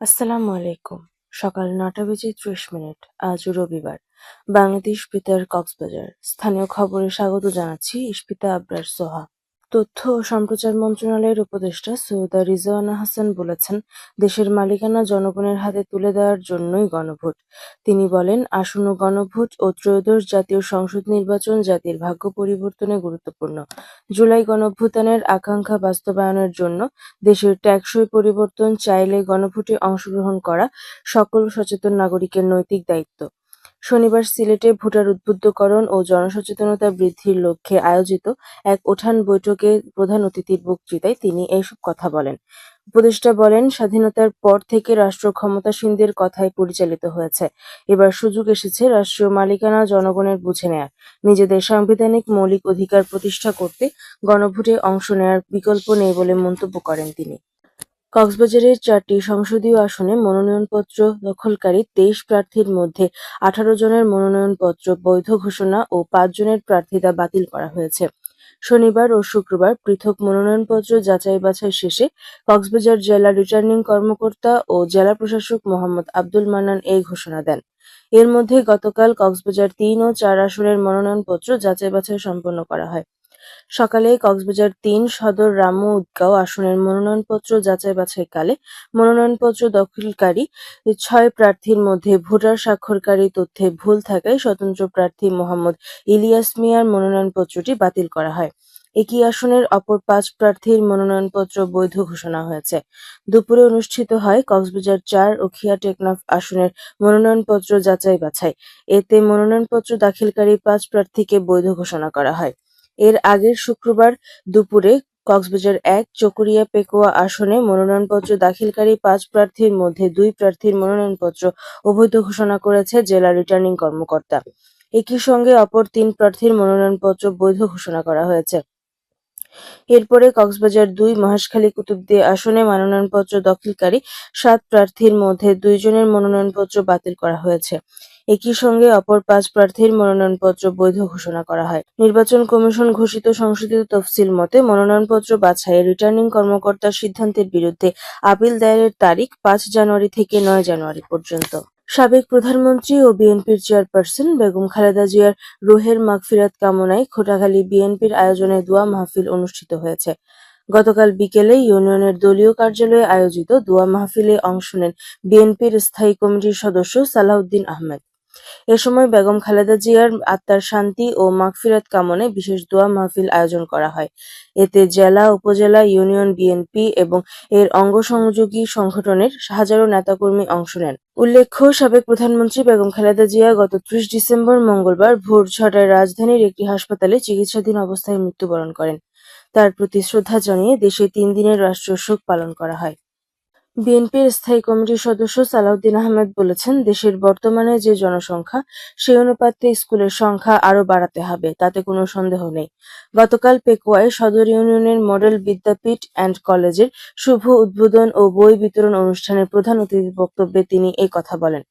আসসালামু আলাইকুম। সকাল নটা বেজে ত্রিশ মিনিট, আজ রবিবার। বাংলাদেশ বেতার কক্সবাজার। স্থানীয় খবরে স্বাগত জানাচ্ছি ইস্পিতা আবরার সোহা। তথ্য ও সম্প্রচার মন্ত্রণালয়ের উপদেষ্টা সৈয়দা রিজওয়ানা হাসান বলেছেন, দেশের মালিকানা জনগণের হাতে তুলে দেওয়ার জন্যই গণভোট। তিনি বলেন, আসন্ন গণভোট ও ত্রয়োদশ জাতীয় সংসদ নির্বাচন জাতির ভাগ্য পরিবর্তনে গুরুত্বপূর্ণ। জুলাই গণঅভ্যুত্থানের আকাঙ্ক্ষা বাস্তবায়নের জন্য দেশের টেকসই পরিবর্তন চাইলে গণভোটে অংশগ্রহণ করা সকল সচেতন নাগরিকের নৈতিক দায়িত্ব। শনিবার সিলেটে ভোটার উদ্বুদ্ধকরণ ও জনসচেতনতা বৃদ্ধির লক্ষ্যে আয়োজিত এক উঠান বৈঠকে প্রধান অতিথির বক্তৃতায় তিনি এসব কথা বলেন। উপদেষ্টা বলেন, স্বাধীনতার পর থেকে রাষ্ট্র ক্ষমতাসীনদের কথায় পরিচালিত হয়েছে। এবার সুযোগ এসেছে রাষ্ট্রীয় মালিকানা জনগণের বুঝে নেয়ার। নিজেদের সাংবিধানিক মৌলিক অধিকার প্রতিষ্ঠা করতে গণভোটে অংশ নেয়ার বিকল্প নেই বলে মন্তব্য করেন তিনি। কক্সবাজারের চারটি সংসদীয় আসনে মনোনয়নপত্র দখলকারী তেইশ প্রার্থীর মধ্যে আঠারো জনের মনোনয়নপত্র বৈধ ঘোষণা ও পাঁচ জনের প্রার্থিতা বাতিল করা হয়েছে। শনিবার ও শুক্রবার পৃথক মনোনয়নপত্র যাচাই বাছাই শেষে কক্সবাজার জেলা রিটার্নিং কর্মকর্তা ও জেলা প্রশাসক মোহাম্মদ আব্দুল মান্নান এই ঘোষণা দেন। এর মধ্যে গতকাল কক্সবাজার তিন ও চার আসনের মনোনয়নপত্র যাচাই বাছাই সম্পন্ন করা হয়। সকালে কক্সবাজার তিন সদর রামু উদগাঁও আসনের মনোনয়নপত্র যাচাই-বাছাইকালে মনোনয়নপত্র দখলকারী ছয় প্রার্থীর মধ্যে ভোটার স্বাক্ষরকারী তথ্যে ভুল থাকায় স্বতন্ত্র প্রার্থী মোহাম্মদ ইলিয়াস মিয়ার মনোনয়নপত্রটি বাতিল করা হয়। একই আসনের অপর পাঁচ প্রার্থীর মনোনয়নপত্র বৈধ ঘোষণা হয়েছে। দুপুরে অনুষ্ঠিত হয় কক্সবাজার চার ও খিয়া টেকনাফ আসনের মনোনয়নপত্র যাচাই-বাছাই। এতে মনোনয়নপত্র দাখিলকারী পাঁচ প্রার্থীকে বৈধ ঘোষণা করা হয়। এর আগের শুক্রবার দুপুরে কক্সবাজার এক চকরিয়া পেকুয়া আসনে মনোনয়নপত্র দাখিলকারী পাঁচ প্রার্থীর মধ্যে দুই প্রার্থীর মনোনয়নপত্র অবৈধ ঘোষণা করেছে জেলা রিটার্নিং কর্মকর্তা। একই সঙ্গে অপর তিন প্রার্থীর মনোনয়নপত্র বৈধ ঘোষণা করা হয়েছে। এরপরে কক্সবাজার দুই মহেশখালী কুতুবদিয়া আসনে মনোনয়নপত্র দাখিলকারী সাত প্রার্থীর মধ্যে দুইজনের মনোনয়নপত্র বাতিল করা হয়েছে। একই সঙ্গে অপর পাঁচ প্রার্থীর মনোনয়নপত্র বৈধ ঘোষণা করা হয়। নির্বাচন কমিশন ঘোষিত সংশোধিত তফসিল মতে মনোনয়নপত্র বাছাইয়ে রিটার্নিং কর্মকর্তার সিদ্ধান্তের বিরুদ্ধে আপিল দায়েরের তারিখ পাঁচ জানুয়ারি থেকে নয় জানুয়ারি পর্যন্ত। সাবেক প্রধানমন্ত্রী ও বিএনপির চেয়ারপারসন বেগম খালেদা জিয়ার রুহের মাগফিরাত কামনায় খোটাখালী বিএনপির আয়োজনে দোয়া মাহফিল অনুষ্ঠিত হয়েছে। গতকাল বিকেলে ইউনিয়নের দলীয় কার্যালয়ে আয়োজিত দোয়া মাহফিলে অংশ নেন বিএনপির স্থায়ী কমিটির সদস্য সালাউদ্দিন আহমেদ। এ সময় বেগম খালেদা জিয়ার আত্মার শান্তি ও মাগফিরাত কামনে বিশেষ দোয়া মাহফিল আয়োজন করা হয়। এতে জেলা, উপজেলা, ইউনিয়ন, বিএনপি এবং এর অঙ্গ সংযোগী সংগঠনের হাজারো নেতাকর্মী অংশ নেন। উল্লেখ্য, সাবেক প্রধানমন্ত্রী বেগম খালেদা জিয়া গত ত্রিশ ডিসেম্বর মঙ্গলবার ভোর ছটায় রাজধানীর একটি হাসপাতালে চিকিৎসাধীন অবস্থায় মৃত্যুবরণ করেন। তার প্রতি শ্রদ্ধা জানিয়ে দেশে তিন দিনের রাষ্ট্রীয় শোক পালন করা হয়। বিএনপির স্থায়ী কমিটির সদস্য সালাউদ্দিন আহমেদ বলেছেন, দেশের বর্তমানে যে জনসংখ্যা, সেই অনুপাতে স্কুলের সংখ্যা আরও বাড়াতে হবে, তাতে কোনো সন্দেহ নেই। গতকাল পেকুয়ায় সদর ইউনিয়নের মডেল বিদ্যাপীঠ অ্যান্ড কলেজের শুভ উদ্বোধন ও বই বিতরণ অনুষ্ঠানের প্রধান অতিথির বক্তব্যে তিনি এই কথা বলেন।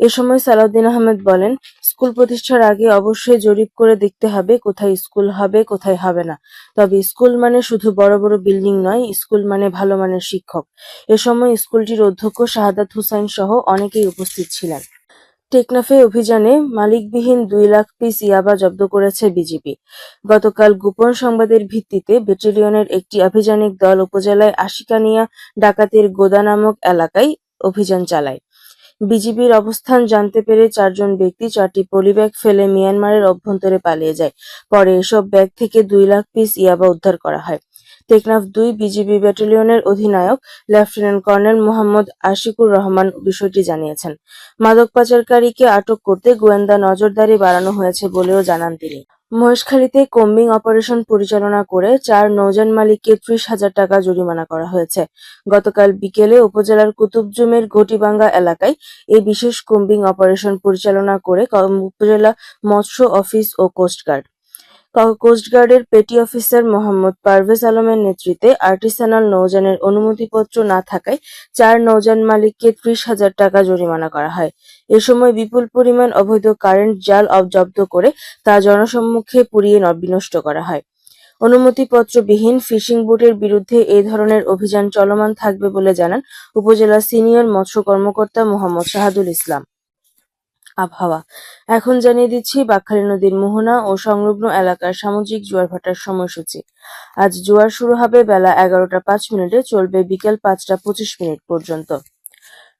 এ সময় সালাউদ্দিন আহমেদ বলেন স্কুল প্রতিষ্ঠার আগে অবশ্যই জরিপ করে দেখতে হবে কোথায় স্কুল হবে, কোথায় হবে না। তবে স্কুল মানে শুধু বড় বড় বিল্ডিং নয়, স্কুল মানে ভালো মানের শিক্ষক। এ সময় স্কুলটির অধ্যক্ষ শাহাদাত হুসাইন সহ অনেকেই উপস্থিত ছিলেন। টেকনাফে অভিযানে মালিকবিহীন দুই লাখ পিস ইয়াবা জব্দ করেছে বিজিবি গতকাল গোপন সংবাদের ভিত্তিতে ব্যাটালিয়নের একটি আভিযানিক দল উপজেলায় আশিকানিয়া ডাকাতির গোদা নামক এলাকায় অভিযান চালায়। বিজিবির অবস্থান জানতে পেরে চারজন ব্যক্তি চারটি পলিব্যাগ ফেলে মিয়ানমারের অভ্যন্তরে পালিয়ে যায়। পরে এসব ব্যাগ থেকে দুই লাখ পিস ইয়াবা উদ্ধার করা হয়। টেকনাফ দুই বিজিবি ব্যাটালিয়নের অধিনায়ক, লেফটেন্যান্ট কর্নেল মোহাম্মদ আশিকুর রহমান বিষয়টি জানিয়েছেন। মাদক পাচারকারীকে আটক করতে গোয়েন্দা নজরদারি বাড়ানো হয়েছে বলেও জানান তিনি। মহেশখালীতে কম্বিং অপারেশন পরিচালনা করে চার নৌযান মালিককে ত্রিশ হাজার টাকা জরিমানা করা হয়েছে। গতকাল বিকেলে উপজেলার কুতুবজুমের ঘটিবাঙ্গা এলাকায় এই বিশেষ কম্বিং অপারেশন পরিচালনা করে উপজেলা মৎস্য অফিস ও coast guard. কোস্টগার্ডের petty officer Mohammad Parvez আলমের নেতৃত্বে আর্টিসানাল নৌযানের অনুমতিপত্র না থাকায় চার নৌযান মালিককে ত্রিশ হাজার টাকা জরিমানা করা হয়। এ সময় বিপুল পরিমাণ অবৈধ কারেন্ট জাল জব্দ করে তা জনসম্মুখে পুড়িয়ে বিনষ্ট করা হয়। অনুমতিপত্রবিহীন ফিশিং বোটের বিরুদ্ধে এ ধরনের অভিযান চলমান থাকবে বলে জানান উপজেলা সিনিয়র মৎস্য কর্মকর্তা মোহাম্মদ শাহাদুল ইসলাম। আবহাওয়া। এখন জানিয়ে দিচ্ছি, বাকখালী নদীর মোহনা ও সংলগ্ন এলাকার সামুদ্রিক জোয়ার ভাটার সময়সূচি। আজ জোয়ার শুরু হবে বেলা এগারোটা পাঁচ মিনিটে, চলবে বিকেল পাঁচটা পঁচিশ মিনিট পর্যন্ত।